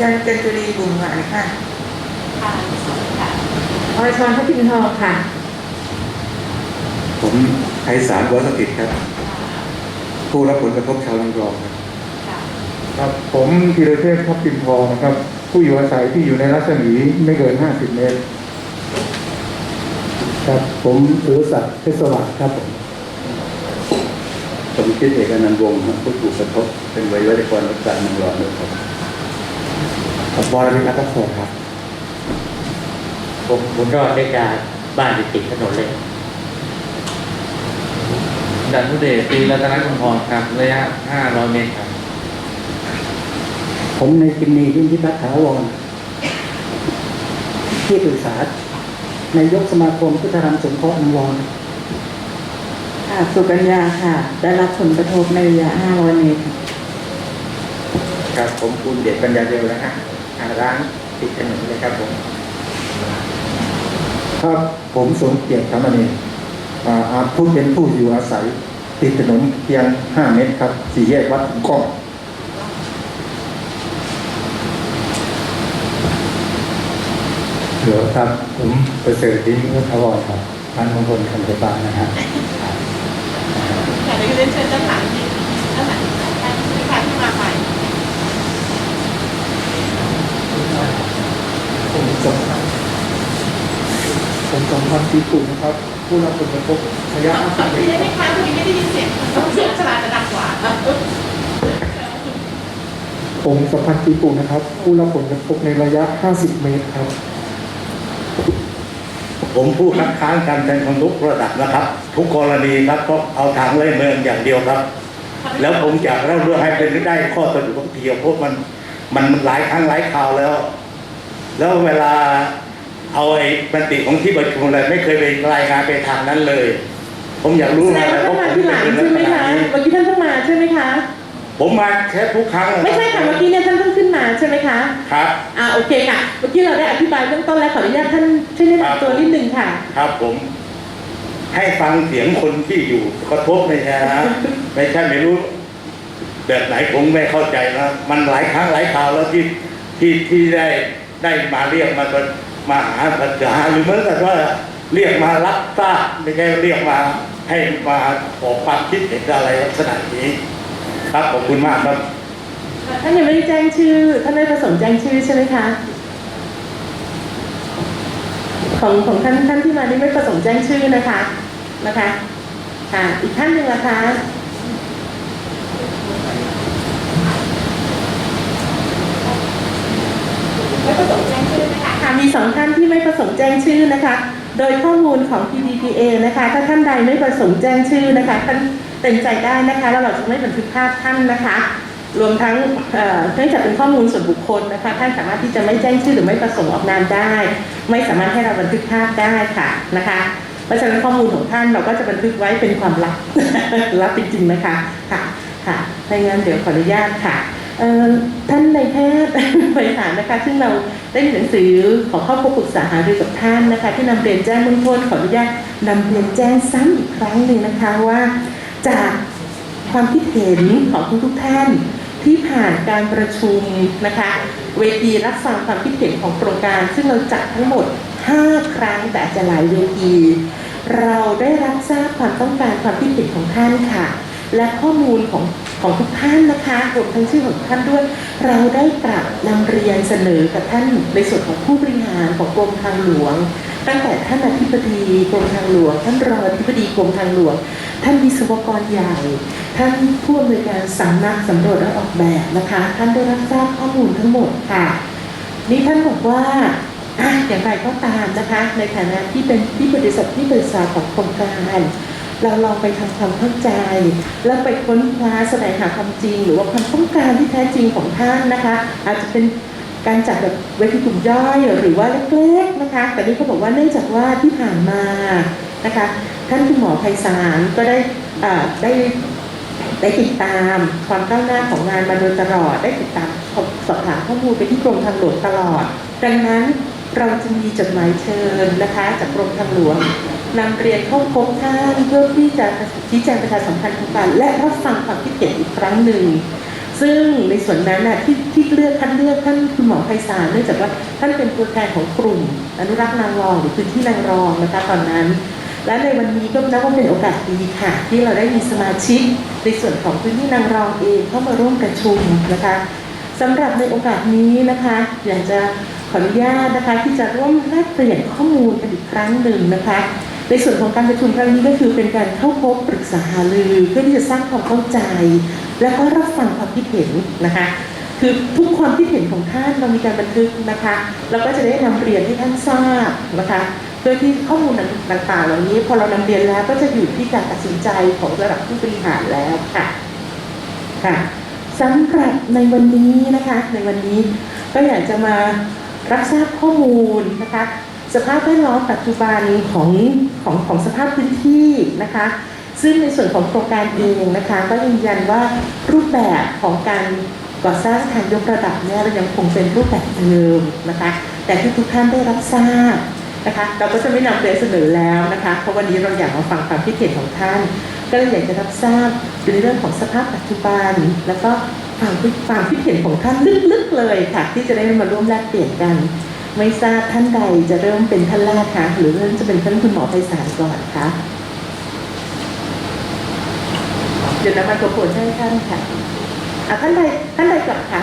ฉันจันจุรีบุญหวานค่ะค่ะสวัสดีค่ะอรชรทัพทิมทองค่ะ ผมไพศาลวัสถิตครับ ผู้รับผลกระทบชาวนางรองครับค่ะครับผมธีรเทพทับทิมทองนะครับ ผู้อยู่อาศัยที่อยู่ในรัศมีไม่เกิน 50 เมตร ครับผมสุรศักดิ์เพชรสวัสดิ์ครับผมสมคิดเอกอนันต์วงศ์ครับผู้ถูกกระทบเป็นไวยวัจกรรักษานางรองด้วยครับ ผมวรวิทย์รัตน์โสครับ ผมบุญรอดได้การบ้านอยู่ติดถนนเลยดันทุเดชตีรัตนกุลพรครับระยะ 500 เมตรครับ ผมในกิมนีพิมพิทักษ์ถาวรที่ปรึกษาในยกสมาคมพุทธธรรมสงเคราะห์นวรค่ะสุกัญญาค่ะ ได้รับผลกระทบในระยะ 500 เมตรค่ะครับ ผมคุณเดชปัญญาเดียวนะฮะอ่า ร้านติดถนนเลยครับผมครับผมสมเกียรติธรรมนีอาอาจพูดเป็นผู้อยู่อาศัย ติดถนนเพียง 5 เมตรครับ สี่แยกวัดก้องเหลือครับ ผมประเสริฐดิ้งวัฒวรครับร้านมงคลคำไฟฟ้านะฮะค่ะเดี๋ยวเรียนเชิญด้านหลังที่ด้านหลังท่านผู้ชายที่มาใหม่ ผมสมผม สมพันธ์ปีปุ่นนะครับ ผู้รับผลกระทบระยะขอทีได้ไหมคะพอดีไม่ได้ยินเสียงต้องเสียงชลาจะดังกว่าผมสมพันธ์ปีปุ่นนะครับ ผู้รับผลกระทบในระยะ 50 เมตรครับ ผมผู้คัดค้านการแทนคนทุกระดับนะครับ ทุกกรณีครับก็เอาทางเล่นเมืองอย่างเดียวครับ แล้วผมจะเล่าเรื่องให้เป็นได้ข้อสรุปของเดียวเพราะมันมันหลายครั้งหลายคราวแล้ว แล้วเวลา เอาไอ้บันติของที่ประชุมอะไรไม่เคยไปรายงานไปทางนั้นเลย ผมอยากรู้แสดงว่าท่านมาที่หลังใช่ไหมคะเมื่อกี้ท่านเพิ่งมาใช่ไหมคะ ผมมาแค่ทุกครั้งไม่ใช่ค่ะเมื่อกี้เนี่ยท่านเพิ่งขึ้นมาใช่ไหมคะครับอ่าโอเคค่ะเมื่อกี้เราได้อธิบายเบื้องต้นแล้วขออนุญาตท่านช่วยแนะครับนำตัวนิดนึงค่ะ ครับผม ให้ฟังเสียงคนที่อยู่กระทบไม่ใช่นะไม่ใช่ไม่รู้แบบไหนผมไม่เข้าใจนะมันหลายครั้งหลายคราวแล้วที่ที่ที่ได้ได้มาเรียกมา มาหาปัญหาหรือเหมือนกับว่าเรียกมารับทราบไม่ใช่เรียกมาให้มาขอความคิดเห็นอะไรลักษณะนี้ ครับขอบคุณมากครับท่านยังไม่ได้แจ้งชื่อท่านไม่ประสงค์แจ้งชื่อใช่ไหมคะของของท่านท่านที่มานี่ไม่ประสงค์แจ้งชื่อนะคะนะคะค่ะอีกท่านหนึ่งนะคะ ไม่ประสงค์แจ้งชื่อไหมคะค่ะมีสองท่านที่ไม่ประสงค์แจ้งชื่อนะคะ โดยข้อมูลของ PDPA นะคะ ถ้าท่านใดไม่ประสงค์แจ้งชื่อนะคะท่านเต็มใจได้นะคะแล้วเราจะไม่บันทึกภาพท่านนะคะ รวมทั้งเนื่องจากเป็นข้อมูลส่วนบุคคลนะคะ ท่านสามารถที่จะไม่แจ้งชื่อหรือไม่ประสงค์ออกนามได้ ไม่สามารถให้เราบันทึกภาพได้ค่ะนะคะเพราะฉะนั้นข้อมูลของท่านเราก็จะบันทึกไว้เป็นความลับลับจริงๆนะคะค่ะค่ะถ้างั้นเดี๋ยวขออนุญาตค่ะ ท่านในายแพทย์ไปถามนะคะ ซึ่งเราได้หนังสือขอเข้าพบปรึกษาหารือกับท่านนะคะ ที่นำเรียนแจ้งเบื้องต้นขออนุญาตนำเรียนแจ้งซ้ำอีกครั้งหนึ่งนะคะว่า จากความคิดเห็นของทุกๆท่านที่ผ่านการประชุมนะคะ เวทีรับฟังความคิดเห็นของโครงการ ซึ่งเราจัดทั้งหมด 5 ครั้งแต่จะหลายเวที เราได้รับทราบความต้องการความคิดเห็นของท่านค่ะ และข้อมูลของของทุกท่านนะคะรวมทั้งชื่อของท่านด้วย เราได้กลับนำเรียนเสนอกับท่านในส่วนของผู้บริหารของกรมทางหลวง ตั้งแต่ท่านอธิบดีกรมทางหลวง ท่านรองอธิบดีกรมทางหลวง ท่านวิศวกรใหญ่ ท่านผู้อำนวยการสำนักสำรวจและออกแบบนะคะ ท่านได้รับทราบข้อมูลทั้งหมดค่ะ นี่ท่านบอกว่าอย่างไรก็ตามนะคะ ในฐานะที่เป็นที่บริษัทที่ปรึกษาของโครงการ เราลองไปทำความเข้าใจ แล้วไปค้นคว้าแสวงหาความจริง หรือว่าความต้องการที่แท้จริงของท่านนะคะ อาจจะเป็นการจัดแบบเวทีกลุ่มย่อยหรือว่าเล็กๆนะคะ แต่นี่เขาบอกว่าเนื่องจากว่าที่ผ่านมานะคะ ท่านคุณหมอไพศาลก็ได้ได้ได้ติดตามความก้าวหน้าของงานมาโดยตลอด ได้ติดตามสอบถามข้อมูลไปที่กรมทางหลวงตลอด ดังนั้นเราจะมีจดหมายเชิญนะคะ จากกรมทางหลวง นำเรียนเข้าพบท่านเพื่อที่จะชี้แจงประชาสัมพันธ์โครงการและรับฟังความคิดเห็นอีกครั้งหนึ่ง ซึ่งในส่วนนั้นนะที่ที่เลือกท่านเลือกท่านคุณหมอไพศาลเนื่องจากว่าท่านเป็นตัวแทนของกลุ่ม อนุรักษ์นางรองหรือพื้นที่นางรองนะคะตอนนั้น และในวันนี้ก็นับว่าเป็นโอกาสดีค่ะ ที่เราได้มีสมาชิก ในส่วนของพื้นที่นางรองเองเข้ามาร่วมประชุมนะคะสำหรับในโอกาสนี้นะคะอยากจะขออนุญาตนะคะที่จะร่วมแลกเปลี่ยนข้อมูลกันอีกครั้งหนึ่งนะคะ ในส่วนของการประชุมครั้งนี้ก็คือเป็นการเข้าพบปรึกษาหารือเพื่อที่จะสร้างความเข้าใจ และก็รับฟังความคิดเห็นนะคะคือทุกความคิดเห็นของท่านเรามีการบันทึกนะคะเราก็จะได้นำเรียนให้ท่านทราบนะคะเพื่อที่ข้อมูลต่างๆเหล่านี้พอเรานำเรียนแล้วก็จะอยู่ที่การตัดสินใจของระดับผู้บริหารแล้วค่ะค่ะสำหรับในวันนี้นะคะในวันนี้ก็อยากจะมารับทราบข้อมูลนะคะ สภาพแวดล้อมปัจจุบันของของของสภาพพื้นที่นะคะ ซึ่งในส่วนของโครงการเองนะคะก็ยืนยันว่ารูปแบบของการก่อสร้างทางยกระดับเนี่ยเรายังคงเป็นรูปแบบเดิมนะคะ แต่ที่ทุกท่านได้รับทราบนะคะ เราก็จะไม่นำไปเสนอแล้วนะคะ เพราะวันนี้เราอยากมาฟังความคิดเห็นของท่าน ก็เลยอยากจะรับทราบในเรื่องของสภาพปัจจุบัน แล้วก็ความคิดความคิดเห็นของท่านลึกๆเลยค่ะ ที่จะได้มาร่วมแลกเปลี่ยนกัน ไม่ทราบท่านใดจะเริ่มเป็นท่านแรกคะหรือเริ่มจะเป็นท่านคุณหมอไพศาลก่อนคะเดี๋ยวนะไมโครโฟนใช่ท่านค่ะอะท่านใดท่านใดก่อนคะ